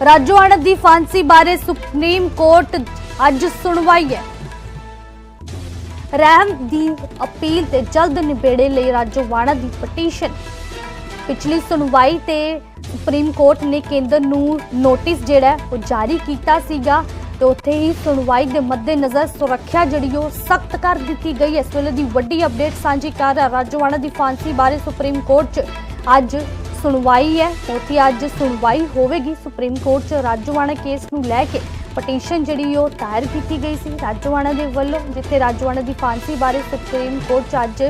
ਰਾਜੋਆਣਾ ਦੀ ਫਾਂਸੀ ਬਾਰੇ supreme court ਅੱਜ ਸੁਣਵਾਈ ਹੈ ਰਹਿਮ ਦੀ ਅਪੀਲ ਤੇ ਜਲਦ ਨਿਬੇੜੇ ਲਈ ਰਾਜੋਆਣਾ ਦੀ ਪਟੀਸ਼ਨ ਪਿਛਲੀ ਸੁਣਵਾਈ ਤੇ ਸੁਪਰੀਮ ਕੋਰਟ ਨੇ ਕੇਂਦਰ ਨੂੰ ਨੋਟਿਸ ਜਿਹੜਾ ਉਹ ਜਾਰੀ ਕੀਤਾ ਸੀਗਾ ਤੇ ਉੱਥੇ ਹੀ ਸੁਣਵਾਈ ਦੇ ਮੱਦੇਨਜ਼ਰ ਸੁਰੱਖਿਆ ਜਿਹੜੀ ਉਹ ਸਖਤ ਕਰ ਦਿੱਤੀ ਗਈ ਹੈ। ਇਸ ਵੇਲੇ ਦੀ ਵੱਡੀ ਅਪਡੇਟ ਸਾਂਝੀ ਕਰ ਰਿਹਾ ਰਾਜੋਆਣਾ ਦੀ ਫਾਂਸੀ ਬਾਰੇ ਸੁਪਰੀਮ ਕੋਰਟ 'ਚ ਅੱਜ ਸੁਣਵਾਈ ਹੈ। ਉੱਥੇ ਅੱਜ ਸੁਣਵਾਈ ਹੋਵੇਗੀ। ਸੁਪਰੀਮ ਕੋਰਟ 'ਚ ਰਾਜੋਆਣਾ ਕੇਸ ਨੂੰ ਲੈ ਕੇ ਪਟੀਸ਼ਨ ਜਿਹੜੀ ਉਹ ਦਾਇਰ ਕੀਤੀ ਗਈ ਸੀ। ਰਾਜੋਆਣਾ ਦੇ ਵੱਲੋਂ, ਜਿੱਥੇ ਰਾਜੋਆਣਾ ਦੀ ਫਾਂਸੀ ਬਾਰੇ ਸੁਪਰੀਮ ਕੋਰਟ 'ਚ ਅੱਜ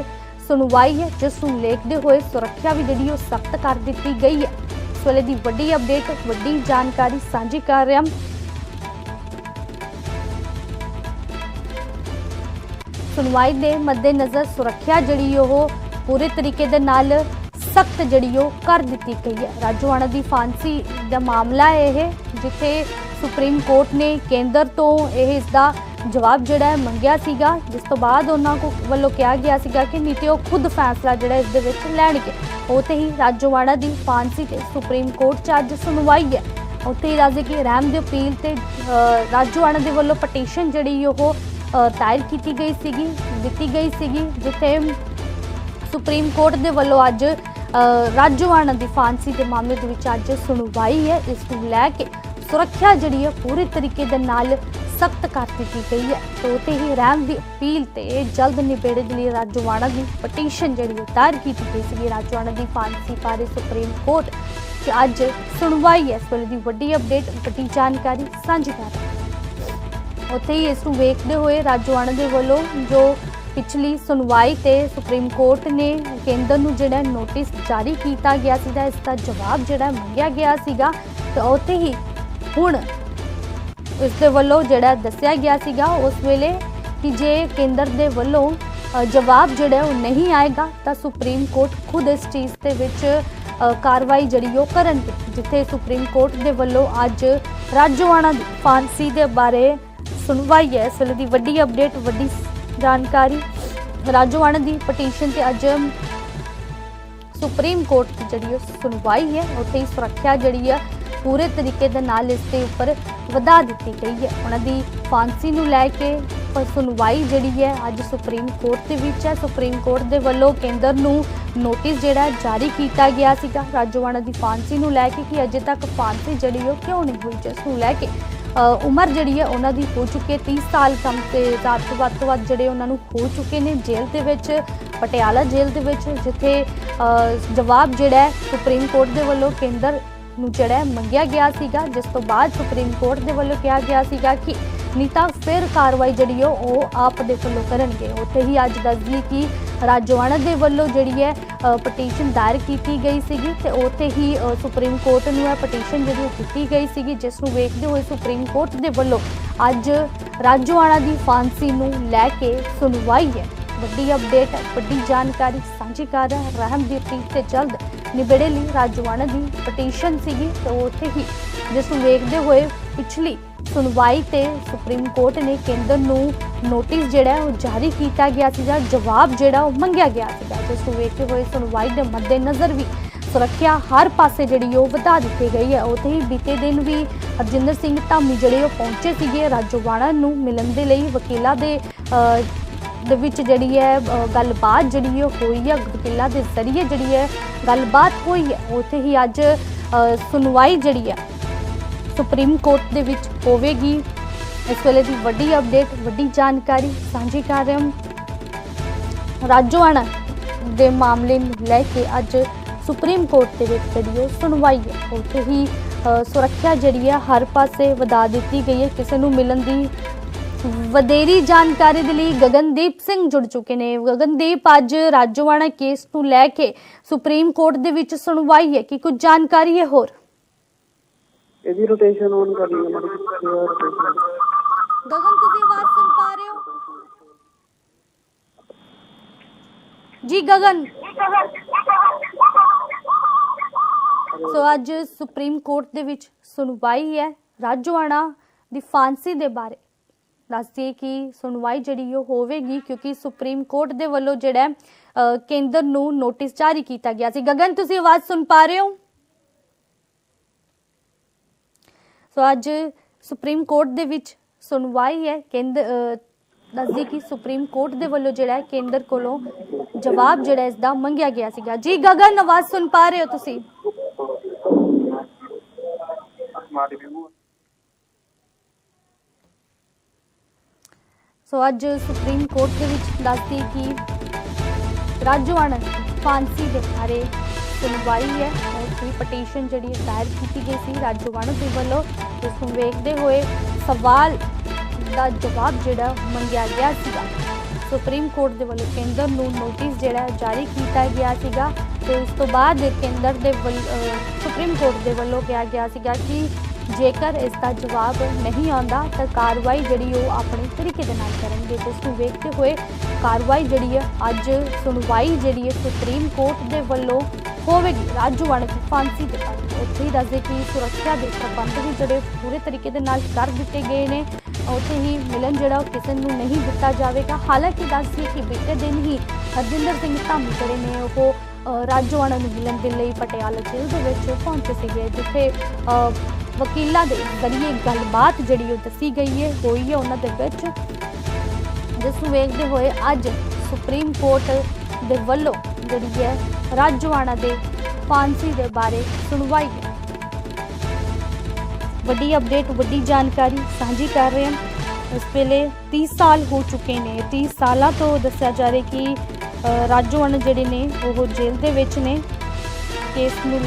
ਸੁਣਵਾਈ ਹੈ, ਜਿਸ ਨੂੰ ਦੇਖਦੇ ਹੋਏ ਸੁਰੱਖਿਆ ਵੀ ਜਿਹੜੀ ਉਹ ਸਖਤ ਕਰ ਦਿੱਤੀ ਗਈ ਹੈ। ਇਸ ਵੇਲੇ ਦੀ ਵੱਡੀ ਅਪਡੇਟ, ਵੱਡੀ ਜਾਣਕਾਰੀ ਸਾਂਝੀ ਕਰ ਰਿਹਾ ਸੁਣਵਾਈ ਦੇ ਮੱਦੇਨਜ਼ਰ ਸੁਰੱਖਿਆ ਜਿਹੜੀ ਉਹ ਪੂਰੇ ਤਰੀਕੇ ਦੇ ਨਾਲ ਸਖਤ ਜਿਹੜੀ ਉਹ ਕਰ ਦਿੱਤੀ ਗਈ ਹੈ। ਰਾਜੋਆਣਾ ਦੀ ਫਾਂਸੀ ਦਾ ਮਾਮਲਾ ਹੈ ਇਹ ਜਿੱਥੇ ਸੁਪਰੀਮ ਕੋਰਟ ਨੇ ਕੇਂਦਰ ਤੋਂ ਇਹ ਇਸ ਦਾ ਜਵਾਬ ਜਿਹੜਾ ਹੈ ਮੰਗਿਆ ਸੀਗਾ ਜਿਸ ਤੋਂ ਬਾਅਦ ਉਹਨਾਂ ਕੋ ਵੱਲੋਂ ਕਿਹਾ ਗਿਆ ਸੀਗਾ ਕਿ ਨੀਤੀ ਉਹ ਖੁਦ ਫੈਸਲਾ ਜਿਹੜਾ ਇਸ ਦੇ ਵਿੱਚ ਲੈਣਗੇ। ਉੱਥੇ ਹੀ ਰਾਜੋਆਣਾ ਦੀ ਫਾਂਸੀ ਤੇ ਸੁਪਰੀਮ ਕੋਰਟ 'ਚ ਅੱਜ ਸੁਣਵਾਈ ਹੈ। ਉੱਥੇ ਹੀ ਰਾਜੇ ਕੀ ਰਹਿਮ ਦੀ ਅਪੀਲ ਤੇ ਅ, ਰਾਜੋਆਣਾ ਦੇ ਵੱਲੋਂ ਪਟੀਸ਼ਨ ਜਿਹੜੀ ਉਹ ਦਾਇਰ ਕੀਤੀ ਗਈ ਸੀਗੀ ਦਿੱਤੀ ਗਈ ਸੀਗੀ ਜਿੱਥੇ ਸੁਪਰੀਮ ਕੋਰਟ ਦੇ ਵੱਲੋਂ ਅੱਜ ਅ, ਰਾਜੋਆਣਾ ਦੀ ਫਾਂਸੀ ਦੇ ਮਾਮਲੇ ਦੇ ਵਿੱਚ ਅੱਜ ਸੁਣਵਾਈ ਹੈ। ਇਸ ਨੂੰ ਲੈ ਕੇ ਸੁਰੱਖਿਆ ਜਿਹੜੀ ਹੈ ਪੂਰੇ ਤਰੀਕੇ ਦੇ ਨਾਲ ਸਖਤ ਕਰ ਦਿੱਤੀ ਗਈ ਹੈ। ਤੇ ਉੱਥੇ ਹੀ ਰਹਿਮ ਦੀ ਅਪੀਲ ਤੇ ਜਲਦ ਨਿਬੇੜੇ ਦੇ ਲਈ ਰਾਜੋਆਣਾ ਦੀ ਪਟੀਸ਼ਨ ਜਿਹੜੀ ਉਹ ਦਾਇਰ ਕੀਤੀ ਗਈ ਸੀ ਰਾਜੋਆਣਾ ਦੀ ਫਾਂਸੀ ਬਾਰੇ ਸੁਪਰੀਮ ਕੋਰਟ 'ਚ ਅੱਜ ਸੁਣਵਾਈ ਹੈ। ਇਸ ਵੇਲੇ ਦੀ ਵੱਡੀ ਅਪਡੇਟ ਵੱਡੀ ਜਾਣਕਾਰੀ ਸਾਂਝੀ ਕਰ ਰਹੇ ਉੱਥੇ ਹੀ ਇਸ ਨੂੰ ਵੇਖਦੇ ਹੋਏ ਰਾਜੋਆਣਾ ਦੇ ਵੱਲੋਂ ਜੋ ਪਿਛਲੀ ਸੁਣਵਾਈ ਤੇ ਸੁਪਰੀਮ ਕੋਰਟ ਨੇ ਕੇਂਦਰ ਨੂੰ ਜਿਹੜਾ ਨੋਟਿਸ ਜਾਰੀ ਕੀਤਾ ਗਿਆ ਸੀਗਾ, ਇਸ ਦਾ ਜਵਾਬ ਜਿਹੜਾ ਮੰਗਿਆ ਗਿਆ ਸੀਗਾ, ਤੇ ਉੱਥੇ ਹੀ ਹੁਣ ਇਸ ਦੇ ਵੱਲੋਂ ਜਿਹੜਾ ਦੱਸਿਆ ਗਿਆ ਸੀਗਾ, ਉਸ ਵੇਲੇ ਕਿ ਜੇ ਕੇਂਦਰ ਦੇ ਵੱਲੋਂ ਜਵਾਬ ਜਿਹੜਾ ਉਹ ਨਹੀਂ ਆਏਗਾ, ਤਾਂ ਸੁਪਰੀਮ ਕੋਰਟ ਖੁਦ ਇਸ ਚੀਜ਼ ਦੇ ਵਿੱਚ ਕਾਰਵਾਈ ਜਿਹੜੀ ਉਹ ਕਰਨਗੇ ਜਿੱਥੇ ਸੁਪਰੀਮ ਕੋਰਟ ਦੇ ਵੱਲੋਂ ਅੱਜ ਰਾਜੋਆਣਾ ਦੀ ਫਾਂਸੀ ਦੇ ਬਾਰੇ ਸੁਣਵਾਈ ਹੈ। ਇਸ ਵੇਲੇ ਦੀ ਵੱਡੀ ਅਪਡੇਟ, ਵੱਡੀ ਜਾਣਕਾਰੀ ਰਾਜੋਆਣਾ ਦੀ ਪਟੀਸ਼ਨ ਤੇ ਅੱਜ ਸੁਪਰੀਮ ਕੋਰਟ ਦੀ ਜਿਹੜੀ ਸੁਣਵਾਈ ਹੈ, ਉੱਥੇ ਹੀ ਸੁਰੱਖਿਆ ਜਿਹੜੀ ਹੈ ਪੂਰੇ ਤਰੀਕੇ ਦੇ ਨਾਲ ਇਸ ਦੇ ਉੱਪਰ ਵਧਾ ਦਿੱਤੀ ਗਈ ਹੈ। ਉਹਨਾਂ ਦੀ ਫਾਂਸੀ ਨੂੰ ਲੈ ਕੇ ਸੁਣਵਾਈ ਜਿਹੜੀ ਹੈ ਅੱਜ ਸੁਪਰੀਮ ਕੋਰਟ ਦੇ ਵਿੱਚ ਹੈ। ਸੁਪਰੀਮ ਕੋਰਟ ਦੇ ਵੱਲੋਂ ਕੇਂਦਰ ਨੂੰ ਨੋਟਿਸ ਜਿਹੜਾ ਜਾਰੀ ਕੀਤਾ ਗਿਆ ਸੀਗਾ। ਰਾਜੋਆਣਾ ਦੀ ਫਾਂਸੀ ਨੂੰ ਲੈ ਕੇ ਕਿ ਅਜੇ ਤੱਕ ਫਾਂਸੀ ਜਿਹੜੀ ਉਹ ਕਿਉਂ ਨਹੀਂ ਹੋਈ, ਜਿਸ ਨੂੰ ਲੈ ਕੇ ਉਮਰ ਜਿਹੜੀ ਹੈ ਉਹਨਾਂ ਦੀ ਹੋ ਚੁੱਕੀ ਹੈ 30 ਸਾਲ ਕਮ ਤੇ ਜ਼ਿਆਦਾ ਤੋਂ ਵੱਧ ਤੋਂ ਵੱਧ ਜਿਹੜੇ ਉਹਨਾਂ ਨੂੰ ਹੋ ਚੁੱਕੇ ਨੇ ਜੇਲ੍ਹ ਦੇ ਵਿੱਚ, ਪਟਿਆਲਾ ਜੇਲ੍ਹ ਦੇ ਵਿੱਚ, ਜਿੱਥੇ ਜਵਾਬ ਜਿਹੜਾ ਹੈ ਸੁਪਰੀਮ ਕੋਰਟ ਦੇ ਵੱਲੋਂ ਕੇਂਦਰ ਨੂੰ ਜਿਹੜਾ ਮੰਗਿਆ ਗਿਆ ਸੀਗਾ, ਜਿਸ ਤੋਂ ਬਾਅਦ ਸੁਪਰੀਮ ਕੋਰਟ ਦੇ ਵੱਲੋਂ ਕਿਹਾ ਗਿਆ ਸੀਗਾ ਕਿ ਤਾਂ ਫਿਰ ਕਾਰਵਾਈ ਜਿਹੜੀ ਉਹ ਆਪ ਦੇ ਵੱਲੋਂ ਕਰਨਗੇ। ਉੱਥੇ ਹੀ ਅੱਜ ਦੱਸਦੀ ਕਿ ਰਾਜੋਆਣਾ ਦੇ ਵੱਲੋਂ ਜਿਹੜੀ ਹੈ ਪਟੀਸ਼ਨ ਦਾਇਰ ਕੀਤੀ ਗਈ ਸੀਗੀ ਤੇ ਉੱਥੇ ਹੀ ਸੁਪਰੀਮ ਕੋਰਟ ਨੂੰ ਇਹ ਪਟੀਸ਼ਨ ਜਿਹੜੀ ਉਹ ਦਿੱਤੀ ਗਈ ਸੀਗੀ, ਜਿਸ ਨੂੰ ਵੇਖਦੇ ਹੋਏ ਸੁਪਰੀਮ ਕੋਰਟ ਦੇ ਵੱਲੋਂ ਅੱਜ ਰਾਜੋਆਣਾ ਦੀ ਫਾਂਸੀ ਨੂੰ ਲੈ ਕੇ ਸੁਣਵਾਈ ਹੈ। ਵੱਡੀ ਅਪਡੇਟ ਵੱਡੀ ਜਾਣਕਾਰੀ ਸਾਂਝੀ ਕਰ ਰਿਹਾ ਰਹਿਮ ਦੀ ਅਪੀਲ ਤੇ ਜਲਦ ਨਿਬੇੜੇ ਲਈ ਰਾਜੋਆਣਾ ਦੀ ਪਟੀਸ਼ਨ ਸੀਗੀ ਤੇ ਉੱਥੇ ਹੀ ਜਿਸ ਨੂੰ ਵੇਖਦੇ ਹੋਏ ਪਿਛਲੀ ਸੁਣਵਾਈ ਤੇ ਸੁਪਰੀਮ ਕੋਰਟ ਨੇ ਕੇਂਦਰ ਨੂੰ ਨੋਟਿਸ ਜਿਹੜਾ ਉਹ ਜਾਰੀ ਕੀਤਾ ਗਿਆ ਸੀਗਾ, ਜਵਾਬ ਜਿਹੜਾ ਉਹ ਮੰਗਿਆ ਗਿਆ ਸੀਗਾ। ਜਿਸ ਨੂੰ ਵੇਖਦੇ ਹੋਏ ਸੁਣਵਾਈ ਦੇ ਮੱਦੇਨਜ਼ਰ ਵੀ ਸੁਰੱਖਿਆ ਹਰ ਪਾਸੇ ਜਿਹੜੀ ਉਹ ਵਧਾ ਦਿੱਤੀ ਗਈ ਹੈ। ਉੱਥੇ ਹੀ ਬੀਤੇ ਦਿਨ ਵੀ ਹਰਜਿੰਦਰ ਸਿੰਘ ਧਾਮੀ ਜਿਹੜੇ ਉਹ ਪਹੁੰਚੇ ਸੀਗੇ ਰਾਜੋਆਣਾ ਨੂੰ ਮਿਲਣ ਦੇ ਲਈ। ਵਕੀਲਾਂ ਦੇ ਦੇ ਵਿੱਚ ਜਿਹੜੀ ਹੈ ਗੱਲਬਾਤ ਜਿਹੜੀ ਉਹ ਹੋਈ ਹੈ, ਵਕੀਲਾਂ ਦੇ ਜ਼ਰੀਏ ਜਿਹੜੀ ਹੈ ਗੱਲਬਾਤ ਹੋਈ ਹੈ। ਉੱਥੇ ਹੀ ਅੱਜ ਸੁਣਵਾਈ ਜਿਹੜੀ ਹੈ ਸੁਪਰੀਮ ਕੋਰਟ ਦੇ ਵਿੱਚ ਹੋਵੇਗੀ। ਇਸ ਵੇਲੇ ਦੀ ਵੱਡੀ ਅਪਡੇਟ ਵੱਡੀ ਜਾਣਕਾਰੀ ਸਾਂਝੀ ਕਰ ਰਹੇ ਹਾਂ ਰਾਜੋਆਣਾ ਦੇ ਮਾਮਲੇ ਨੂੰ ਲੈ ਕੇ ਅੱਜ ਸੁਪਰੀਮ ਕੋਰਟ ਦੇ ਵਿੱਚ ਜਿਹੜੀ ਉਹ ਸੁਣਵਾਈ ਹੈ। ਉੱਥੇ ਹੀ ਸੁਰੱਖਿਆ ਜਿਹੜੀ ਹੈ ਹਰ ਪਾਸੇ ਵਧਾ ਦਿੱਤੀ ਗਈ ਹੈ। ਕਿਸੇ ਨੂੰ ਮਿਲਣ ਦੀ ਵਧੇਰੀ ਜਾਣਕਾਰੀ ਦੇ ਲਈ ਗਗਨਦੀਪ ਸਿੰਘ ਜੁੜ ਚੁੱਕੇ ਨੇ। ਗਗਨਦੀਪ, ਅੱਜ ਰਾਜੋਆਣਾ ਕੇਸ ਨੂੰ ਲੈ ਕੇ ਸੁਪਰੀਮ ਕੋਰਟ ਦੇ ਵਿੱਚ ਸੁਣਵਾਈ ਹੈ। ਕਿ ਕੁਝ ਜਾਣਕਾਰੀ ਹੈ ਹੋਰ? ਇਹਦੀ ਰੋਟੇਸ਼ਨ ਔਨ ਕਰਨੀ ਹੈ ਮਾੜੀ ਗਗਨ ਤੁਸੀਂ ਆਵਾਜ਼ ਸੁਣ ਪਾ ਰਹੇ ਹੋ? ਜੀ ਗਗਨ। ਸੋ ਅੱਜ ਸੁਪਰੀਮ ਕੋਰਟ ਦੇ ਵਿੱਚ ਸੁਣਵਾਈ ਹੈ ਰਾਜੋਆਣਾ ਦੀ ਫਾਂਸੀ ਦੇ ਬਾਰੇ। ਦੱਸਦੀ ਕਿ ਸੁਣਵਾਈ ਜਿਹੜੀ ਉਹ ਹੋਵੇਗੀ ਕਿਉਂਕਿ ਸੁਪਰੀਮ ਕੋਰਟ ਦੇ ਵੱਲੋਂ ਜਿਹੜਾ ਕੇਂਦਰ ਨੂੰ ਨੋਟਿਸ ਜਾਰੀ ਕੀਤਾ ਗਿਆ ਸੀ। ਗਗਨ ਤੁਸੀਂ ਆਵਾਜ਼ ਸੁਣ ਪਾ ਰਹੇ ਹੋ? ਸੋ ਅੱਜ ਸੁਪਰੀਮ ਕੋਰਟ ਦੇ ਵਿੱਚ ਸੁਣਵਾਈ ਹੈ। ਕੇਂਦਰ ਦੱਸਦੀ ਕਿ ਸੁਪਰੀਮ ਕੋਰਟ ਦੇ ਵੱਲੋਂ ਜਿਹੜਾ ਹੈ, ਕੇਂਦਰ ਕੋਲੋਂ ਜਵਾਬ ਜਿਹੜਾ ਇਸ ਦਾ ਮੰਗਿਆ ਗਿਆ ਸੀਗਾ। ਜੀ, ਗਗਨ, ਆਵਾਜ਼ ਸੁਣ ਪਾ ਰਹੇ ਹੋ ਤੁਸੀਂ? ਸੋ ਅੱਜ ਸੁਪਰੀਮ ਕੋਰਟ ਦੇ ਵਿੱਚ ਦੱਸਦੀ ਕਿ ਰਾਜੋਆਣਾ ਫਾਂਸੀ ਦੇ ਬਾਰੇ ਸੁਣਵਾਈ ਹੈ। ਪਟੀਸ਼ਨ ਜਿਹੜੀ ਹੈ ਦਾਇਰ ਕੀਤੀ ਗਈ ਸੀ ਰਾਜੋਆਣਾ ਦੇ ਵੱਲੋਂ ਇਸ ਨੂੰ ਵੇਖਦੇ ਹੋਏ ਸਵਾਲ ਦਾ ਜਵਾਬ ਜਿਹੜਾ ਮੰਗਿਆ ਗਿਆ ਸੀਗਾ। ਸੁਪਰੀਮ ਕੋਰਟ ਦੇ ਵੱਲੋਂ ਕੇਂਦਰ ਨੂੰ ਨੋਟਿਸ ਜਿਹੜਾ ਜਾਰੀ ਕੀਤਾ ਗਿਆ ਸੀਗਾ, ਤੇ ਉਸ ਤੋਂ ਬਾਅਦ ਕੇਂਦਰ ਦੇ ਵੱਲ- ਸੁਪਰੀਮ ਕੋਰਟ ਦੇ ਵੱਲੋਂ ਕਿਹਾ ਗਿਆ ਸੀਗਾ ਕਿ ਜੇਕਰ ਇਸ ਦਾ ਜਵਾਬ ਨਹੀਂ ਆਉਂਦਾ, ਤਾਂ ਕਾਰਵਾਈ ਜਿਹੜੀ ਉਹ ਆਪਣੇ ਤਰੀਕੇ ਦੇ ਨਾਲ ਕਰਨਗੇ। ਤੇ ਇਸ ਨੂੰ ਵੇਖਦੇ ਹੋਏ ਕਾਰਵਾਈ ਜਿਹੜੀ ਹੈ, ਅੱਜ ਸੁਣਵਾਈ ਜਿਹੜੀ ਹੈ ਸੁਪਰੀਮ ਕੋਰਟ ਦੇ ਵੱਲੋਂ ਹੋਵੇਗੀ। ਰਾਜੂਵਾਨ ਦੀ ਫਾਂਸੀ ਦੇ ਬਾਰੇ ਉੱਥੇ ਹੀ ਦੱਸਦੇ ਕਿ ਸੁਰੱਖਿਆ ਦੇ ਪ੍ਰਬੰਧ ਵੀ ਜਿਹੜੇ ਪੂਰੇ ਤਰੀਕੇ ਦੇ ਨਾਲ ਕਰ ਦਿੱਤੇ ਗਏ ਨੇ ਉੱਥੇ ਹੀ ਮਿਲਣ ਜਿਹੜਾ ਉਹ ਕਿਸੇ ਨੂੰ ਨਹੀਂ ਦਿੱਤਾ ਜਾਵੇਗਾ। ਹਾਲਾਂਕਿ ਦੱਸਦੀ ਕਿ ਬੀਤੇ ਦਿਨ ਹੀ ਹਰਜਿੰਦਰ ਸਿੰਘ ਧਾਮੀ ਜਿਹੜੇ ਨੇ ਉਹ ਅ, ਰਾਜੋਆਣਾ ਨੂੰ ਮਿਲਣ ਦੇ ਲਈ ਪਟਿਆਲਾ ਜੇਲ੍ਹ ਦੇ ਵਿੱਚ ਪਹੁੰਚੇ ਸੀਗੇ ਜਿੱਥੇ ਵਕੀਲਾਂ ਦੇ ਜ਼ਰੀਏ ਗੱਲਬਾਤ ਜਿਹੜੀ ਉਹ ਦੱਸੀ ਗਈ ਹੈ ਹੋਈ ਹੈ ਉਹਨਾਂ ਦੇ ਵਿੱਚ। ਜਿਸ ਨੂੰ ਵੇਖਦੇ ਹੋਏ ਅੱਜ ਸੁਪਰੀਮ ਕੋਰਟ ਦੇ ਵੱਲੋਂ ਜਿਹੜੀ ਹੈ ਰਾਜੋਆਣਾ ਦੇ ਫਾਂਸੀ ਦੇ ਬਾਰੇ ਸੁਣਵਾਈ ਹੈ। ਵੱਡੀ ਅਪਡੇਟ ਵੱਡੀ ਜਾਣਕਾਰੀ ਸਾਂਝੀ ਕਰ ਰਹੇ ਹਾਂ। ਇਸ ਵੇਲੇ 30 ਸਾਲ ਹੋ ਚੁੱਕੇ ਨੇ। 30 ਸਾਲਾਂ ਤੋਂ ਦੱਸਿਆ ਜਾ ਰਿਹਾ ਕਿ ਅ, ਜਿਹੜੇ ਨੇ ਉਹ ਜੇਲ੍ਹ ਦੇ ਵਿੱਚ ਨੇ। ਕੇਸ ਨੂੰ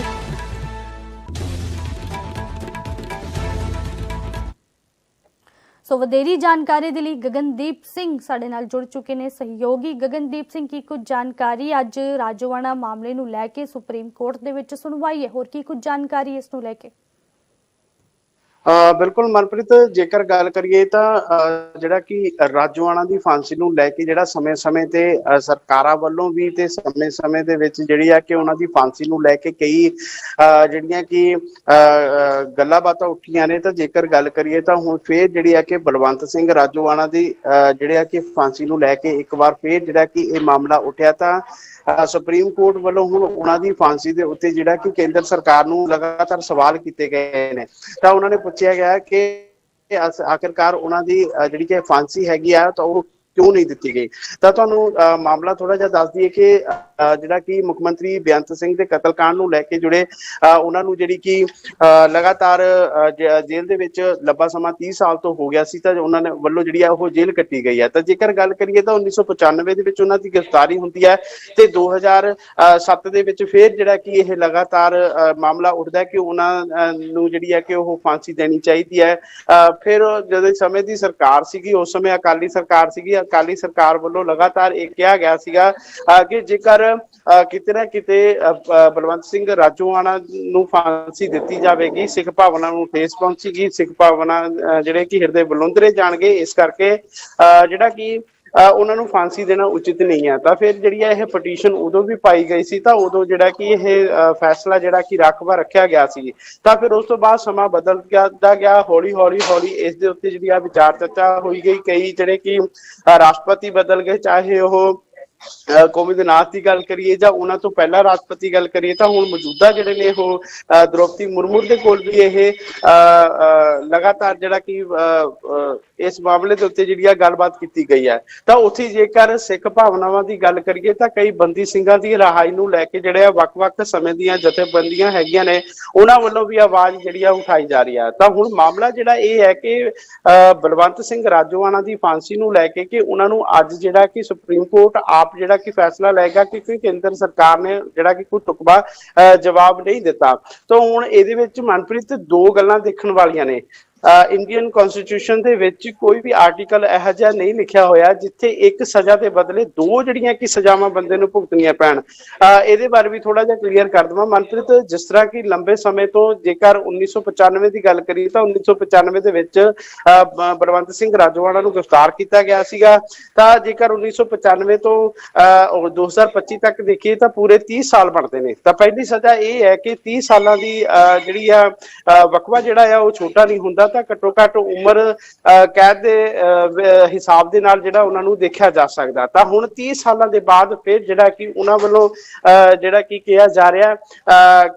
ਸੋ ਵਧੇਰੀ ਜਾਣਕਾਰੀ ਦੇ ਲਈ ਗਗਨਦੀਪ ਸਿੰਘ ਸਾਡੇ ਨਾਲ ਜੁੜ ਚੁੱਕੇ ਨੇ। ਸਹਿਯੋਗੀ ਗਗਨਦੀਪ ਸਿੰਘ, ਕੀ ਕੁਝ ਜਾਣਕਾਰੀ ਅੱਜ ਰਾਜੋਆਣਾ ਮਾਮਲੇ ਨੂੰ ਲੈ ਕੇ ਸੁਪਰੀਮ ਕੋਰਟ ਦੇ ਵਿੱਚ ਸੁਣਵਾਈ ਹੈ? ਹੋਰ ਕੀ ਕੁਝ ਜਾਣਕਾਰੀ ਇਸ ਨੂੰ ਲੈ ਕੇ? ਬਿਲਕੁਲ ਮਨਪ੍ਰੀਤ ਜੇਕਰ ਗੱਲ ਕਰੀਏ ਤਾਂ ਜਿਹੜਾ ਕਿ ਰਾਜੋਆਣਾ ਦੀ ਫਾਂਸੀ ਨੂੰ ਲੈ ਕੇ ਜਿਹੜਾ ਸਮੇਂ-ਸਮੇਂ ਤੇ ਸਰਕਾਰਾਂ ਵੱਲੋਂ ਵੀ ਤੇ ਸਮੇਂ-ਸਮੇਂ ਦੇ ਵਿੱਚ ਜਿਹੜੀ ਆ ਕਿ ਉਹਨਾਂ ਦੀ ਫਾਂਸੀ ਨੂੰ ਲੈ ਕੇ ਕਈ ਅ, ਜਿਹੜੀਆਂ ਕਿ ਅ, ਗੱਲਾਂ ਬਾਤਾਂ ਉੱਠੀਆਂ ਨੇ ਤਾਂ ਜੇਕਰ ਗੱਲ ਕਰੀਏ ਤਾਂ ਹੁਣ ਫੇਰ ਜਿਹੜੀ ਆ ਕਿ ਬਲਵੰਤ ਸਿੰਘ ਰਾਜੋਆਣਾ ਦੀ ਅ, ਜਿਹੜੇ ਆ ਕਿ ਫਾਂਸੀ ਨੂੰ ਲੈ ਕੇ ਇੱਕ ਵਾਰ ਫੇਰ ਜਿਹੜਾ ਕਿ ਇਹ ਮਾਮਲਾ ਉੱਠਿਆ ਤਾਂ ਸੁਪਰੀਮ ਕੋਰਟ ਵੱਲੋਂ ਹੁਣ ਉਹਨਾਂ ਦੀ ਫਾਂਸੀ ਦੇ ਉੱਤੇ ਜਿਹੜਾ ਕਿ ਕੇਂਦਰ ਸਰਕਾਰ ਨੂੰ ਲਗਾਤਾਰ ਸਵਾਲ ਕੀਤੇ ਗਏ ਨੇ। ਤਾਂ ਉਹਨਾਂ ਨੇ ਪੁੱਛਿਆ ਗਿਆ ਕਿ ਅਸ- ਆਖਿਰਕਾਰ ਉਹਨਾਂ ਦੀ ਜਿਹੜੀ ਕਿ ਫਾਂਸੀ ਹੈਗੀ ਆ ਤਾਂ ਉਹ ਕਿਉਂ ਨਹੀਂ ਦਿੱਤੀ ਗਈ? ਤਾਂ ਤੁਹਾਨੂੰ ਅ, ਮਾਮਲਾ ਥੋੜਾ ਜਿਹਾ ਦੱਸ ਦਈਏ ਕਿ ਜਿਹੜਾ ਕਿ ਮੁੱਖ ਮੰਤਰੀ ਬੇਅੰਤ ਸਿੰਘ ਦੇ ਕਤਲकांड ਨੂੰ ਲੈ ਕੇ ਜੁੜੇ ਅ, ਉਹਨਾਂ ਨੂੰ ਜਿਹੜੀ ਕਿ ਲਗਾਤਾਰ ਜੇਲ੍ਹ ਦੇ ਵਿੱਚ ਲੰਬਾ ਸਮਾਂ 30 ਸਾਲ ਤੋਂ ਹੋ ਗਿਆ ਸੀ ਤਾਂ ਉਹਨਾਂ ਨੇ ਵੱਲੋਂ ਜਿਹੜੀ ਆ ਉਹ ਜੇਲ੍ਹ ਕੱਟੀ ਗਈ ਹੈ। ਤਾਂ ਜੇਕਰ ਗੱਲ ਕਰੀਏ ਤਾਂ 1995 ਦੇ ਵਿੱਚ ਉਹਨਾਂ ਦੀ ਗ੍ਰਿਫਤਾਰੀ ਹੁੰਦੀ ਹੈ ਤੇ 2007 ਦੇ ਵਿੱਚ ਫਿਰ ਜਿਹੜਾ ਕਿ ਇਹ ਲਗਾਤਾਰ ਅ, ਮਾਮਲਾ ਉੱਠਦਾ ਕਿ ਉਹਨਾਂ ਅ, ਨੂੰ ਜਿਹੜੀ ਹੈ ਕਿ ਉਹ ਫਾਂਸੀ ਦੇਣੀ ਚਾਹੀਦੀ ਹੈ। ਅ, ਫਿਰ ਜਦੋਂ ਸਮੇਂ ਦੀ ਸਰਕਾਰ ਸੀਗੀ ਉਸ ਸਮੇਂ ਅਕਾਲੀ ਸਰਕਾਰ ਸੀਗੀ ਅਕਾਲੀ ਸਰਕਾਰ ਵੱਲੋਂ ਲਗਾਤਾਰ ਇਹ ਕਿਹਾ ਗਿਆ ਸੀਗਾ ਕਿ ਜੇਕਰ ਕਿਤੇ ਨਾ ਕਿਤੇ ਬਲਵੰਤ ਸਿੰਘ ਰਾਜੋਆਣਾ ਨੂੰ ਫਾਂਸੀ ਦਿੱਤੀ ਜਾਵੇਗੀ ਸਿੱਖ ਭਾਵਨਾ ਨੂੰ ਠੇਸ ਪਹੁੰਚੇਗੀ ਸਿੱਖ ਭਾਵਨਾ ਜਿਹੜੇ ਕਿ ਹਿਰਦੇ ਬਲੁੰਦਰੇ ਜਾਣਗੇ ਇਸ ਕਰਕੇ ਅ, ਜਿਹੜਾ ਕਿ ਉਹਨਾਂ ਨੂੰ ਫਾਂਸੀ ਦੇਣਾ ਉਚਿਤ ਨਹੀਂ ਹੈ। ਤਾਂ ਫਿਰ ਜਿਹੜੀ ਹੈ ਇਹ ਪਟੀਸ਼ਨ ਉਦੋਂ ਵੀ ਪਾਈ ਗਈ ਸੀ ਤਾਂ ਉਦੋਂ ਜਿਹੜਾ ਕਿ ਇਹ ਫੈਸਲਾ ਜਿਹੜਾ ਕਿ ਰਾਖਵਾ ਰੱਖਿਆ ਗਿਆ ਸੀ। ਤਾਂ ਫਿਰ ਉਸ ਤੋਂ ਬਾਅਦ ਸਮਾਂ ਬਦਲਦਾ ਗਿਆ ਹੌਲੀ ਹੌਲੀ ਹੌਲੀ ਇਸ ਦੇ ਉੱਤੇ ਜਿਹੜੀ ਆ ਵਿਚਾਰ ਚਰਚਾ ਹੋਈ ਗਈ। ਕਈ ਜਿਹੜੇ ਕਿ ਰਾਸ਼ਟਰਪਤੀ ਬਦਲ ਗਏ, ਚਾਹੇ ਉਹ ਅ, ਕੋਵਿੰਦ ਨਾਥ ਦੀ ਗੱਲ ਕਰੀਏ ਜਾਂ ਉਹਨਾਂ ਤੋਂ ਪਹਿਲਾਂ ਰਾਸ਼ਟਰਪਤੀ ਗੱਲ ਕਰੀਏ ਤਾਂ ਹੁਣ ਮੌਜੂਦਾ ਜਿਹੜੇ ਨੇ ਉਹ ਅ, ਦ੍ਰੋਪਦੀ ਮੁਰਮੂ ਦੇ ਕੋਲ ਵੀ ਇਹ ਲਗਾਤਾਰ ਜਿਹੜਾ ਕਿ ਇਸ ਮਾਮਲੇ ਦੇ ਉੱਤੇ ਜਿਹੜੀ ਆ ਗੱਲਬਾਤ ਕੀਤੀ ਗਈ ਹੈ। ਤਾਂ ਉੱਥੇ ਜੇਕਰ ਸਿੱਖ ਭਾਵਨਾਵਾਂ ਦੀ ਗੱਲ ਕਰੀਏ ਤਾਂ ਕਈ ਬੰਦੀ ਸਿੰਘਾਂ ਦੀ ਰਿਹਾਈ ਨੂੰ ਲੈ ਕੇ ਜਿਹੜੇ ਆ ਵੱਖ-ਵੱਖ ਸਮੇਂ ਦੀਆਂ ਜਥੇਬੰਦੀਆਂ ਹੈਗੀਆਂ ਨੇ ਉਹਨਾਂ ਵੱਲੋਂ ਵੀ ਆਵਾਜ਼ ਜਿਹੜੀ ਆ ਉਠਾਈ ਜਾ ਰਹੀ ਆ। ਤਾਂ ਹੁਣ ਮਾਮਲਾ ਜਿਹੜਾ ਇਹ ਹੈ ਕਿ ਅ, ਬਲਵੰਤ ਸਿੰਘ ਰਾਜੋਆਣਾ ਦੀ ਫਾਂਸੀ ਨੂੰ ਲੈ ਕੇ ਕਿ ਉਹਨਾਂ ਨੂੰ ਅੱਜ ਜਿਹੜਾ ਕਿ ਸੁਪਰੀਮ ਕੋਰਟ ਆਪ ਜਿਹੜਾ ਕਿ ਫੈਸਲਾ ਲਏਗਾ ਕਿ ਕਿ ਕੇਂਦਰ ਸਰਕਾਰ ਨੇ ਜਿਹੜਾ ਕਿ ਕੋਈ ਟੁਕਵਾ ਅ, ਜਵਾਬ ਨਹੀਂ ਦਿੱਤਾ। ਤਾਂ ਹੁਣ ਇਹਦੇ ਵਿੱਚ ਮਨਪ੍ਰੀਤ ਦੋ ਗੱਲਾਂ ਦੇਖਣ ਵਾਲੀਆਂ ਨੇ। ਇੰਡੀਅਨ ਕਨਸਟੀਟਿਊਸ਼ਨ ਦੇ ਵਿੱਚ ਕੋਈ ਵੀ ਆਰਟੀਕਲ ਇਹੋ ਜਿਹਾ ਨਹੀਂ ਲਿਖਿਆ ਹੋਇਆ ਜਿੱਥੇ ਇੱਕ ਸਜ਼ਾ ਦੇ ਬਦਲੇ ਦੋ ਜਿਹੜੀਆਂ ਕਿ ਸਜ਼ਾਵਾਂ ਬੰਦੇ ਨੂੰ ਭੁਗਤਣੀਆਂ ਪੈਣ। ਇਹਦੇ ਬਾਰੇ ਵੀ ਥੋੜਾ ਜਿਹਾ ਕਲੀਅਰ ਕਰ ਦਵਾਂ। ਮਨਪ੍ਰੀਤ ਜਿਸ ਤਰ੍ਹਾਂ ਕਿ ਲੰਬੇ ਸਮੇਂ ਤੋਂ ਜੇਕਰ 1995 ਦੀ ਗੱਲ ਕਰੀਏ ਤਾਂ 1995 ਦੇ ਵਿੱਚ ਬ- ਬਲਵੰਤ ਸਿੰਘ ਰਾਜੋਆਣਾ ਨੂੰ ਗ੍ਰਿਫਤਾਰ ਕੀਤਾ ਗਿਆ ਸੀਗਾ। ਤਾਂ ਜੇਕਰ 1995 ਤੋਂ ਅਹ, ਔਰ 2025 ਤੱਕ ਦੇਖੀਏ ਤਾਂ ਪੂਰੇ 30 ਸਾਲ ਬਣਦੇ ਨੇ। ਤਾਂ ਪਹਿਲੀ ਸਜ਼ਾ ਇਹ ਹੈ ਕਿ 30 ਸਾਲਾਂ ਦੀ ਜਿਹੜੀ ਆ ਵਕਵਾ ਜਿਹੜਾ ਆ ਉਹ ਛੋਟਾ ਨਹੀਂ ਹੁੰਦਾ। ਤਾਂ ਘੱਟੋ ਘੱਟ ਉਮਰ ਅਹ, ਕੈਦ ਦੇ ਹਿਸਾਬ ਦੇ ਨਾਲ ਜਿਹੜਾ ਉਹਨਾਂ ਨੂੰ ਦੇਖਿਆ ਜਾ ਸਕਦਾ। ਤਾਂ ਹੁਣ 30 ਸਾਲਾਂ ਦੇ ਬਾਅਦ ਫਿਰ ਜਿਹੜਾ ਕਿ ਉਹਨਾਂ ਵੱਲੋਂ ਜਿਹੜਾ ਕਿ ਕਿਹਾ ਜਾ ਰਿਹਾ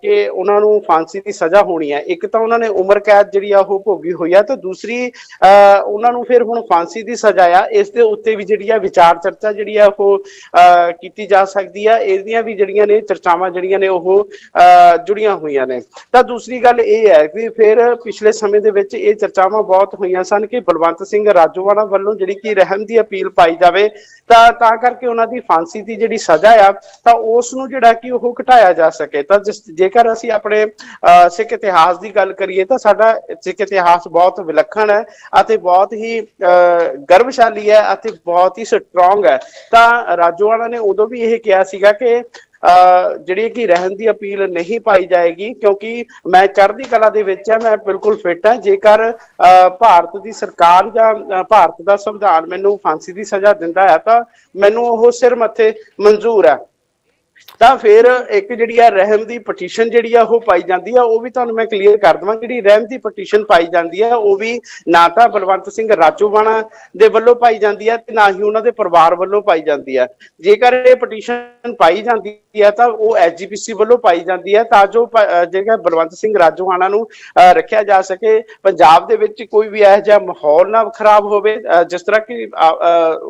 ਕਿ ਉਹਨਾਂ ਨੂੰ ਫਾਂਸੀ ਦੀ ਸਜ਼ਾ ਹੋਣੀ ਹੈ। ਇੱਕ ਤਾਂ ਉਹਨਾਂ ਨੇ ਉਮਰ ਕੈਦ ਜਿਹੜੀ ਆ ਉਹ ਭੋਗੀ ਹੋਈ ਆ ਤੇ ਦੂਸਰੀ ਅਹ, ਉਹਨਾਂ ਨੂੰ ਫਿਰ ਹੁਣ ਫਾਂਸੀ ਦੀ ਸਜ਼ਾ ਆ। ਇਸ ਦੇ ਉੱਤੇ ਵੀ ਜਿਹੜੀ ਆ ਵਿਚਾਰ ਚਰਚਾ ਜਿਹੜੀ ਆ ਉਹ ਅਹ, ਕੀਤੀ ਜਾ ਸਕਦੀ ਆ। ਇਹਦੀਆਂ ਵੀ ਜਿਹੜੀਆਂ ਨੇ ਚਰਚਾਵਾਂ ਜਿਹੜੀਆਂ ਨੇ ਉਹ ਅਹ, ਜੁੜੀਆਂ ਹੋਈਆਂ ਨੇ। ਤਾਂ ਦੂਸਰੀ ਗੱਲ ਇਹ ਹੈ ਕਿ ਫਿਰ ਪਿਛਲੇ ਸਮੇਂ ਦੇ ਵਿੱਚ ਇਹ ਚਰਚਾਵਾਂ ਬਹੁਤ ਹੋਈਆਂ ਸਨ ਕਿ ਬਲਵੰਤ ਸਿੰਘ ਰਾਜੋਵਾਲਾ ਵੱਲੋਂ ਜਿਹੜੀ ਕਿ ਰਹਿਮ ਦੀ ਅਪੀਲ ਪਾਈ ਜਾਵੇ ਤਾਂ ਤਾਂ ਕਰਕੇ ਉਹਨਾਂ ਦੀ ਫਾਂਸੀ ਦੀ ਜਿਹੜੀ ਸਜ਼ਾ ਆ ਤਾਂ ਉਸ ਨੂੰ ਜਿਹੜਾ ਕਿ ਉਹ ਘਟਾਇਆ ਜਾ ਸਕੇ। ਤਾਂ ਜੇਕਰ ਅਸੀਂ ਆਪਣੇ ਅਹ, ਸਿੱਖ ਇਤਿਹਾਸ ਦੀ ਗੱਲ ਕਰੀਏ ਤਾਂ ਸਾਡਾ ਸਿੱਖ ਇਤਿਹਾਸ ਬਹੁਤ ਵਿਲੱਖਣ ਹੈ ਅਤੇ ਬਹੁਤ ਹੀ ਅਹ, ਗਰਵਸ਼ਾਲੀ ਹੈ ਅਤੇ ਬਹੁਤ ਹੀ ਸਟਰੋਂਗ ਹੈ। ਤਾਂ ਰਾਜੋਆਣਾ ਨੇ ਉਦੋਂ ਵੀ ਇਹ ਕਿਹਾ ਸੀਗਾ ਕਿ ਜਿਹੜੀ ਕਿ ਰਹਿਣ ਦੀ ਅਪੀਲ ਨਹੀਂ ਪਾਈ ਜਾਏਗੀ, ਕਿਉਂਕਿ ਮੈਂ ਚੜ੍ਹਦੀ ਕਲਾ ਦੇ ਵਿੱਚ ਹਾਂ, ਮੈਂ ਬਿਲਕੁਲ ਫਿੱਟ ਹਾਂ। ਜੇਕਰ ਭਾਰਤ ਦੀ ਸਰਕਾਰ ਜਾਂ ਭਾਰਤ ਦਾ ਸੰਵਿਧਾਨ ਮੈਨੂੰ ਫਾਂਸੀ ਦੀ ਸਜ਼ਾ ਦਿੰਦਾ ਹੈ, ਤਾਂ ਮੈਨੂੰ ਉਹ ਸਿਰ ਮੱਥੇ ਮਨਜ਼ੂਰ ਹੈ। ਤਾਂ ਫਿਰ ਇੱਕ ਜਿਹੜੀ ਆ ਰਹਿਮ ਦੀ ਪਟੀਸ਼ਨ ਜਿਹੜੀ ਆ ਉਹ ਪਾਈ ਜਾਂਦੀ ਆ, ਉਹ ਵੀ ਤੁਹਾਨੂੰ ਮੈਂ ਕਲੀਅਰ ਕਰ ਦਵਾਂ। ਜਿਹੜੀ ਰਹਿਮ ਦੀ ਪਟੀਸ਼ਨ ਪਾਈ ਜਾਂਦੀ ਆ, ਉਹ ਵੀ ਨਾ ਤਾਂ ਬਲਵੰਤ ਸਿੰਘ ਰਾਜੋਵਾਣਾ ਦੇ ਵੱਲੋਂ ਪਾਈ ਜਾਂਦੀ ਆ, ਤੇ ਨਾ ਹੀ ਉਹਨਾਂ ਦੇ ਪਰਿਵਾਰ ਵੱਲੋਂ ਪਾਈ ਜਾਂਦੀ ਆ। ਜੇਕਰ ਇਹ ਪਟੀਸ਼ਨ ਪਾਈ ਜਾਂਦੀ ਆ ਤਾਂ ਉਹ ਐਸਜੀਪੀਸੀ ਵੱਲੋਂ ਪਾਈ ਜਾਂਦੀ ਆ ਤਾਂ ਜੋ ਜਿਹੜਾ ਬਲਵੰਤ ਸਿੰਘ ਰਾਜੋਵਾਣਾ ਨੂੰ ਰੱਖਿਆ ਜਾ ਸਕੇ। ਪੰਜਾਬ ਦੇ ਵਿੱਚ ਕੋਈ ਵੀ ਇਹੋ ਜਿਹਾ ਮਾਹੌਲ ਨਾ ਖਰਾਬ ਹੋਵੇ। ਜਿਸ ਤਰ੍ਹਾਂ ਕਿ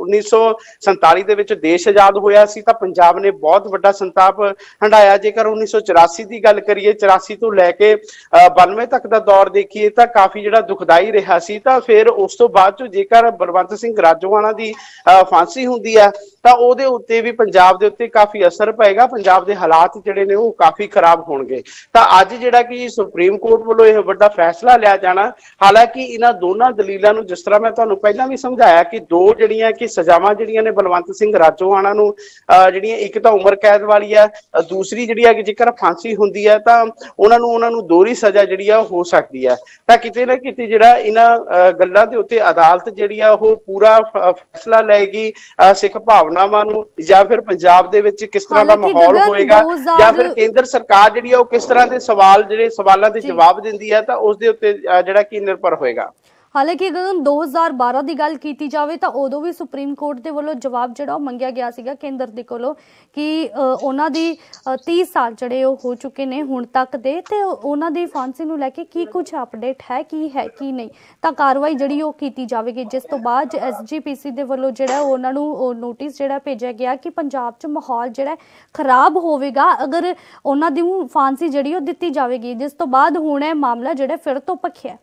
1947 ਦੇ ਵਿੱਚ ਦੇਸ਼ ਆਜ਼ਾਦ ਹੋਇਆ ਸੀ ਤਾਂ ਪੰਜਾਬ ਨੇ ਬਹੁਤ ਵੱਡਾ ਸੰਤਾਪ ਹੰਡਾਇਆ। ਜੇਕਰ 1984 ਦੀ ਗੱਲ ਕਰੀਏ 84 ਤੋਂ ਲੈ ਕੇ ਅਹ, 92 ਤੱਕ ਦਾ ਦੌਰ ਦੇਖੀਏ ਤਾਂ ਕਾਫੀ ਜਿਹੜਾ ਦੁਖਦਾਈ ਰਿਹਾ ਸੀ। ਤਾਂ ਫਿਰ ਉਸ ਤੋਂ ਬਾਅਦ ਚ ਜੇਕਰ ਬਲਵੰਤ ਸਿੰਘ ਰਾਜੋਆਣਾ ਦੀ ਅਹ, ਫਾਂਸੀ ਹੁੰਦੀ ਹੈ ਤਾਂ ਉਹਦੇ ਉੱਤੇ ਵੀ ਪੰਜਾਬ ਦੇ ਉੱਤੇ ਕਾਫੀ ਅਸਰ ਪਏਗਾ। ਪੰਜਾਬ ਦੇ ਹਾਲਾਤ ਜਿਹੜੇ ਨੇ ਉਹ ਕਾਫੀ ਖਰਾਬ ਹੋਣਗੇ। ਤਾਂ ਅੱਜ ਜਿਹੜਾ ਕਿ ਸੁਪਰੀਮ ਕੋਰਟ ਵੱਲੋਂ ਇਹ ਵੱਡਾ ਫੈਸਲਾ ਲਿਆ ਜਾਣਾ ਹਾਲਾਂਕਿ ਇਹਨਾਂ ਦੋਨਾਂ ਦਲੀਲਾਂ ਨੂੰ ਜਿਸ ਤਰ੍ਹਾਂ ਮੈਂ ਤੁਹਾਨੂੰ ਪਹਿਲਾਂ ਵੀ ਸਮਝਾਇਆ ਕਿ ਦੋ ਜਿਹੜੀਆਂ ਕਿ ਸਜ਼ਾਵਾਂ ਜਿਹੜੀਆਂ ਨੇ ਬਲਵੰਤ ਸਿੰਘ ਰਾਜੋਆਣਾ ਨੂੰ ਅਹ, ਜਿਹੜੀਆਂ ਇੱਕ ਤਾਂ ਉਮਰ ਕੈਦ ਵਾਲੀ ਹੈ ਦੂਸਰੀ ਜਿਹੜੀ ਆ ਕਿ ਜੇਕਰ ਫਾਂਸੀ ਹੁੰਦੀ ਹੈ ਤਾਂ ਉਹਨਾਂ ਨੂੰ ਉਹਨਾਂ ਨੂੰ ਦੋਹਰੀ ਸਜ਼ਾ ਜਿਹੜੀ ਆ ਉਹ ਹੋ ਸਕਦੀ ਹੈ ਤਾਂ ਕਿਤੇ ਨਾ ਕਿਤੇ ਜਿਹੜਾ ਇਹਨਾਂ ਗੱਲਾਂ ਦੇ ਉੱਤੇ ਅਦਾਲਤ ਜਿਹੜੀ ਆ ਉਹ ਪੂਰਾ ਫੈਸਲਾ ਲਏਗੀ ਸਿੱਖ ਭਾਵਨਾ ਭਾਵਨਾਵਾਂ ਨੂੰ ਜਾਂ ਫਿਰ ਪੰਜਾਬ ਦੇ ਵਿੱਚ ਕਿਸ ਤਰ੍ਹਾਂ ਦਾ ਮਾਹੌਲ ਹੋਏਗਾ 2000 ਜਾਂ ਫਿਰ ਕੇਂਦਰ ਸਰਕਾਰ ਜਿਹੜੀ ਆ ਉਹ ਕਿਸ ਤਰ੍ਹਾਂ ਦੇ ਸਵਾਲ ਜਿਹੜੇ ਸਵਾਲਾਂ ਦੇ। ਜਵਾਬ ਦਿੰਦੀ ਹੈ ਤਾਂ ਉਸ ਦੇ ਉੱਤੇ ਜਿਹੜਾ ਕੀ ਨਿਰਭਰ ਹੋਏਗਾ ਹਾਲਾਂਕਿ ਗਗਨ 2012 ਦੀ ਗੱਲ ਕੀਤੀ ਜਾਵੇ ਤਾਂ ਉਦੋਂ ਵੀ ਸੁਪਰੀਮ ਕੋਰਟ ਦੇ ਵੱਲੋਂ ਜਵਾਬ ਜਿਹੜਾ ਉਹ ਮੰਗਿਆ ਗਿਆ ਸੀਗਾ ਕੇਂਦਰ ਦੇ ਕੋਲੋਂ ਕਿ ਉਹਨਾਂ ਦੀ ਅ, 30 ਸਾਲ ਜਿਹੜੇ ਉਹ ਹੋ ਚੁੱਕੇ ਨੇ ਹੁਣ ਤੱਕ ਦੇ ਤੇ ਉਹਨਾਂ ਦੀ ਫਾਂਸੀ ਨੂੰ ਲੈ ਕੇ ਕੀ ਕੁਝ ਅਪਡੇਟ ਹੈ ਕੀ ਹੈ ਕੀ ਨਹੀਂ? ਤਾਂ ਕਾਰਵਾਈ ਜਿਹੜੀ ਉਹ ਕੀਤੀ ਜਾਵੇਗੀ ਜਿਸ ਤੋਂ ਬਾਅਦ ਐਸਜੀਪੀਸੀ ਦੇ ਵੱਲੋਂ ਜਿਹੜਾ ਉਹ ਉਹਨਾਂ ਨੂੰ ਨੋਟਿਸ ਜਿਹੜਾ ਭੇਜਿਆ ਗਿਆ ਕਿ ਪੰਜਾਬ 'ਚ ਮਾਹੌਲ ਜਿਹੜਾ ਖਰਾਬ ਹੋਵੇਗਾ ਅਗਰ ਉਹਨਾਂ ਦੀ ਫਾਂਸੀ ਜਿਹੜੀ ਉਹ ਦਿੱਤੀ ਜਾਵੇਗੀ ਜਿਸ ਤੋਂ ਬਾਅਦ ਹੁਣ ਇਹ ਮਾਮਲਾ ਜਿਹੜਾ ਫਿਰ ਤੋਂ ਭਖਿਆ।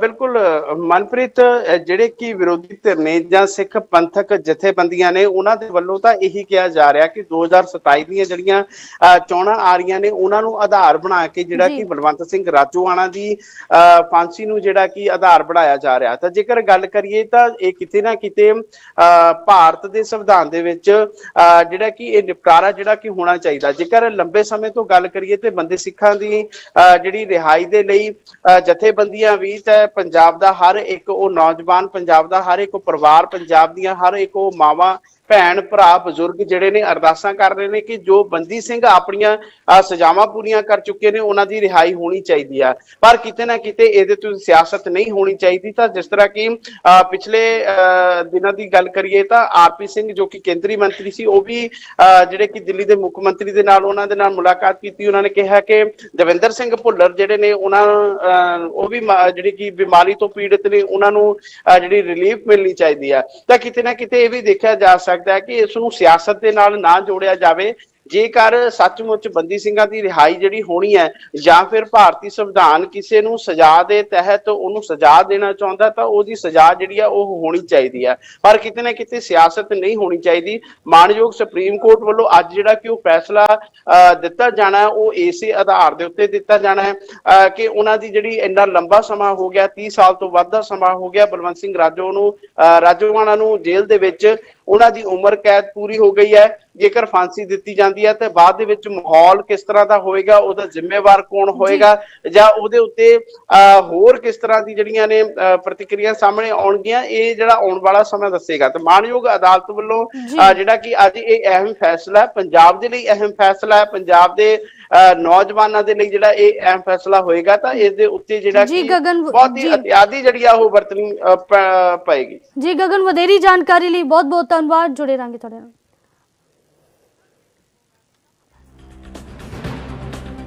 ਬਿਲਕੁਲ ਮਨਪ੍ਰੀਤ ਜਿਹੜੇ ਕਿ ਵਿਰੋਧੀ ਧਿਰ ਨੇ ਜਾਂ ਸਿੱਖ ਪੰਥਕ ਜਥੇਬੰਦੀਆਂ ਨੇ ਉਹਨਾਂ ਦੇ ਵੱਲੋਂ ਤਾਂ ਇਹੀ ਕਿਹਾ ਜਾ ਰਿਹਾ ਕਿ 2027 ਦੀਆਂ ਜਿਹੜੀਆਂ ਚੋਣਾਂ ਆ ਰਹੀਆਂ ਨੇ ਉਹਨਾਂ ਨੂੰ ਆਧਾਰ ਬਣਾ ਕੇ ਜਿਹੜਾ। ਕਿ ਬਲਵੰਤ ਸਿੰਘ ਰਾਜੋਆਣਾ ਦੀ ਫਾਂਸੀ ਨੂੰ ਜਿਹੜਾ ਕਿ ਆਧਾਰ ਬਣਾਇਆ ਜਾ ਰਿਹਾ ਤਾਂ ਜੇਕਰ ਗੱਲ ਕਰੀਏ ਤਾਂ ਇਹ ਕਿਤੇ ਨਾ ਕਿਤੇ ਭਾਰਤ ਦੇ ਸੰਵਿਧਾਨ ਦੇ ਵਿੱਚ ਜਿਹੜਾ ਕਿ ਇਹ ਨਿਪਟਾਰਾ ਜਿਹੜਾ ਕਿ ਹੋਣਾ ਚਾਹੀਦਾ ਜੇਕਰ ਲੰਬੇ ਸਮੇਂ ਤੋਂ ਗੱਲ ਕਰੀਏ ਤੇ ਬੰਦੇ ਸਿੱਖਾਂ ਦੀ ਜਿਹੜੀ ਰਿਹਾਈ ਦੇ ਲਈ ਜਥੇਬੰਦੀਆਂ ਵੀ ਤੇ ਪੰਜਾਬ ਦਾ ਹਰ ਇੱਕ ਉਹ ਨੌਜਵਾਨ, ਪੰਜਾਬ ਦਾ ਹਰ ਇੱਕ ਪਰਿਵਾਰ, ਪੰਜਾਬ ਦੀਆਂ ਹਰ ਇੱਕ ਉਹ ਮਾਵਾਂ ਭੈਣ ਭਰਾ ਬਜ਼ੁਰਗ ਜਿਹੜੇ ਨੇ ਅਰਦਾਸਾਂ ਕਰ ਰਹੇ ਨੇ ਕਿ ਜੋ ਬੰਦੀ ਸਿੰਘ ਆਪਣੀਆਂ ਸਜ਼ਾਵਾਂ ਪੂਰੀਆਂ ਕਰ ਚੁੱਕੇ ਨੇ ਉਹਨਾਂ ਦੀ ਰਿਹਾਈ ਹੋਣੀ ਚਾਹੀਦੀ ਆ। ਪਰ ਕਿਤੇ ਨਾ ਕਿਤੇ ਇਹਦੇ ਤੋਂ ਸਿਆਸਤ ਨਹੀਂ ਹੋਣੀ ਚਾਹੀਦੀ। ਤਾਂ ਜਿਸ ਤਰ੍ਹਾਂ ਕਿ ਪਿਛਲੇ ਅਹ, ਦਿਨਾਂ ਦੀ ਗੱਲ ਕਰੀਏ ਤਾਂ ਆਰਪੀ ਸਿੰਘ ਜੋ ਕਿ ਕੇਂਦਰੀ ਮੰਤਰੀ ਸੀ ਉਹ ਵੀ ਅਹ, ਜਿਹੜੇ ਕਿ ਦਿੱਲੀ ਦੇ ਮੁੱਖ ਮੰਤਰੀ ਦੇ ਨਾਲ ਉਹਨਾਂ ਦੇ ਨਾਲ ਮੁਲਾਕਾਤ ਕੀਤੀ। ਉਹਨਾਂ ਨੇ ਕਿਹਾ ਕਿ ਦਵਿੰਦਰ ਸਿੰਘ ਭੁੱਲਰ ਜਿਹੜੇ ਨੇ ਉਹਨਾਂ ਉਹ ਵੀ ਜਿਹੜੀ ਕਿ ਬਿਮਾਰੀ ਤੋਂ ਪੀੜਤ ਨੇ ਉਹਨਾਂ ਨੂੰ ਜਿਹੜੀ ਰਿਲੀਫ ਮਿਲਣੀ ਚਾਹੀਦੀ ਆ। ਤਾਂ ਕਿਤੇ ਨਾ ਕਿਤੇ ਇਹ ਵੀ ਦੇਖਿਆ ਜਾ ਸਕਦਾ ਹੈ ਕਿ ਇਸ ਨੂੰ ਸਿਆਸਤ ਦੇ ਨਾਲ ਨਾ ਜੋੜਿਆ ਜਾਵੇ। ਜੇਕਰ ਸੱਚਮੁੱਚ ਬੰਦੀ ਸਿੰਘਾਂ ਦੀ ਰਿਹਾਈ ਜਿਹੜੀ ਹੋਣੀ ਹੈ ਜਾਂ ਫਿਰ ਭਾਰਤੀ ਸੰਵਿਧਾਨ ਕਿਸੇ ਨੂੰ ਸਜ਼ਾ ਦੇ ਤਹਿਤ ਉਹਨੂੰ ਸਜ਼ਾ ਦੇਣਾ ਚਾਹੁੰਦਾ ਤਾਂ ਉਹਦੀ ਸਜ਼ਾ ਜਿਹੜੀ ਆ ਉਹ ਹੋਣੀ ਚਾਹੀਦੀ ਆ ਪਰ ਕਿਤੇ ਨਾ ਕਿਤੇ ਸਿਆਸਤ ਨਹੀਂ ਹੋਣੀ ਚਾਹੀਦੀ। ਮਾਨਯੋਗ ਸੁਪਰੀਮ ਕੋਰਟ ਵੱਲੋਂ ਅੱਜ ਜਿਹੜਾ ਕਿ ਉਹ ਫੈਸਲਾ ਅਹ, ਦਿੱਤਾ ਜਾਣਾ ਉਹ ਇਸੇ ਆਧਾਰ ਦੇ ਉੱਤੇ ਦਿੱਤਾ ਜਾਣਾ ਹੈ। ਅਹ, ਕਿ ਉਹਨਾਂ ਦੀ ਜਿਹੜੀ ਇੰਨਾ ਲੰਬਾ ਸਮਾਂ ਹੋ ਗਿਆ 30 ਸਾਲ ਤੋਂ ਵੱਧ ਦਾ ਸਮਾਂ ਹੋ ਗਿਆ ਬਲਵੰਤ ਸਿੰਘ ਰਾਜੋ ਨੂੰ ਅਹ, ਰਾਜੋਆਣਾ ਨੂੰ ਜੇਲ੍ਹ ਦੇ ਵਿੱਚ ਉਹਨਾਂ ਦੀ ਉਮਰ ਕੈਦ ਪੂਰੀ ਹੋ ਗਈ ਹੈ। ਜੇਕਰ ਫਾਂਸੀ ਦਿੱਤੀ ਜਾਂਦੀ ਹੈ ਤੇ ਬਾਅਦ ਦੇ ਵਿੱਚ ਮਾਹੌਲ ਕਿਸ ਤਰ੍ਹਾਂ ਦਾ ਹੋਏਗਾ ਉਹਦਾ ਜ਼ਿੰਮੇਵਾਰ ਕੌਣ ਹੋਏਗਾ ਜਾਂ ਉਹਦੇ ਉੱਤੇ ਹੋਰ ਕਿਸ ਤਰ੍ਹਾਂ ਦੀ ਜਿਹੜੀਆਂ ਨੇ ਪ੍ਰਤੀਕਿਰਿਆ ਸਾਹਮਣੇ ਆਉਣਗੀਆਂ ਇਹ ਜਿਹੜਾ ਆਉਣ ਵਾਲਾ ਸਮਾਂ ਦੱਸੇਗਾ। ਤੇ ਮਾਨਯੋਗ ਅਦਾਲਤ ਵੱਲੋਂ ਜਿਹੜਾ ਕਿ ਅੱਜ ਇਹ ਅਹਿਮ ਫੈਸਲਾ ਹੈ ਪੰਜਾਬ ਦੇ ਲਈ ਅਹਿਮ ਫੈਸਲਾ ਹੈ। ਪੰਜਾਬ ਦੇ ਨੌਜਵਾਨਾਂ ਦੇ ਲਈ ਜਿਹੜਾ ਇਹ ਅਹਿਮ ਫੈਸਲਾ ਹੋਏਗਾ ਤਾਂ ਇਸ ਦੇ ਉੱਤੇ ਜਿਹੜਾ ਕਿ ਬਹੁਤ ਹੀ ਜੀ। ਇਤਿਆਦੀ ਜਿਹੜੀ ਆ ਉਹ ਵਰਤਣੀ ਪਏਗੀ। ਜੀ ਗਗਨ ਵਧੇਰੀ ਜਾਣਕਾਰੀ ਲਈ ਬਹੁਤ ਬਹੁਤ ਧੰਨਵਾਦ। ਜੁੜੇ ਰਾਂਗੇ ਤੁਹਾਡੇ ਨਾਲ।